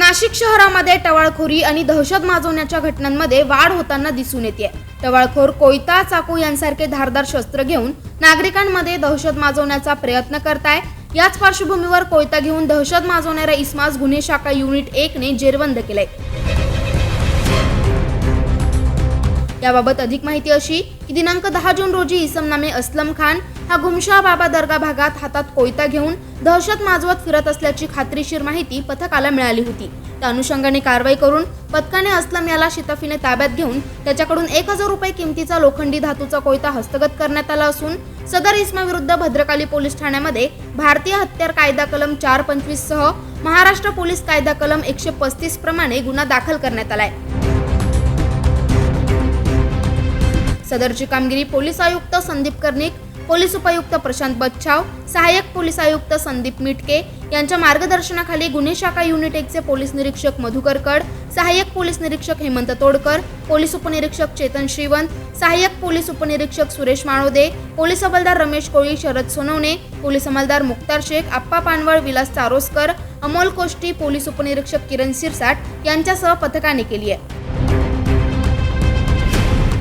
नाशिक शहरामध्ये टवाळखोरी आणि दहशत माजवण्याच्या घटनांमध्ये वाढ होताना दिसून येते टवाळखोर कोयता चाकू यांसारखे धारदार शस्त्र घेऊन नागरिकांमध्ये दहशत माजवण्याचा प्रयत्न करताय. याच पार्श्वभूमीवर कोयता घेऊन दहशत माजवणाऱ्या इस्मास गुन्हे शाखा युनिट एकने जेरबंद केलंय. याबाबत अधिक माहिती अशी की दिनांक दहा जून रोजी इसम नामे असलम खान हा गुमशा बाबा दर्गा भागात हातात कोयता घेऊन दहशत माजवत फिरत असल्याची खात्रीशीर माहिती पथकाला मिळाली होती. त्या अनुषंगाने कारवाई करून पथकाने असलम याला शिताफीने ताब्यात घेऊन त्याच्याकडून एक हजार रुपये किमतीचा लोखंडी धातूचा कोयता हस्तगत करण्यात आला असून सदर इस्माविरुद्ध भद्रकाली पोलीस ठाण्यामध्ये भारतीय हत्यार कायदा कलम चार पंचवीस सह महाराष्ट्र पोलीस कायदा कलम एकशे पस्तीस प्रमाणे गुन्हा दाखल करण्यात आलाय. सदरची कामगिरी पोलीस आयुक्त संदीप कर्णिक पोलीस उपायुक्त प्रशांत बच्छाव सहाय्यक पोलीस आयुक्त संदीप मिटके यांच्या मार्गदर्शनाखाली गुन्हे शाखा युनिट एकचे पोलीस निरीक्षक मधुकर कड सहाय्यक पोलीस निरीक्षक हेमंत तोडकर पोलीस उपनिरीक्षक चेतन श्रीवंत सहाय्यक पोलीस उपनिरीक्षक सुरेश माळोदे पोलीस हवालदार रमेश कोळी शरद सोनवणे पोलीस अंमलदार मुक्तार शेख आप्पा पानवळ विलास चारोसकर अमोल कोष्टी पोलीस उपनिरीक्षक किरण सिरसाट यांच्यासह पथकाने केली आहे.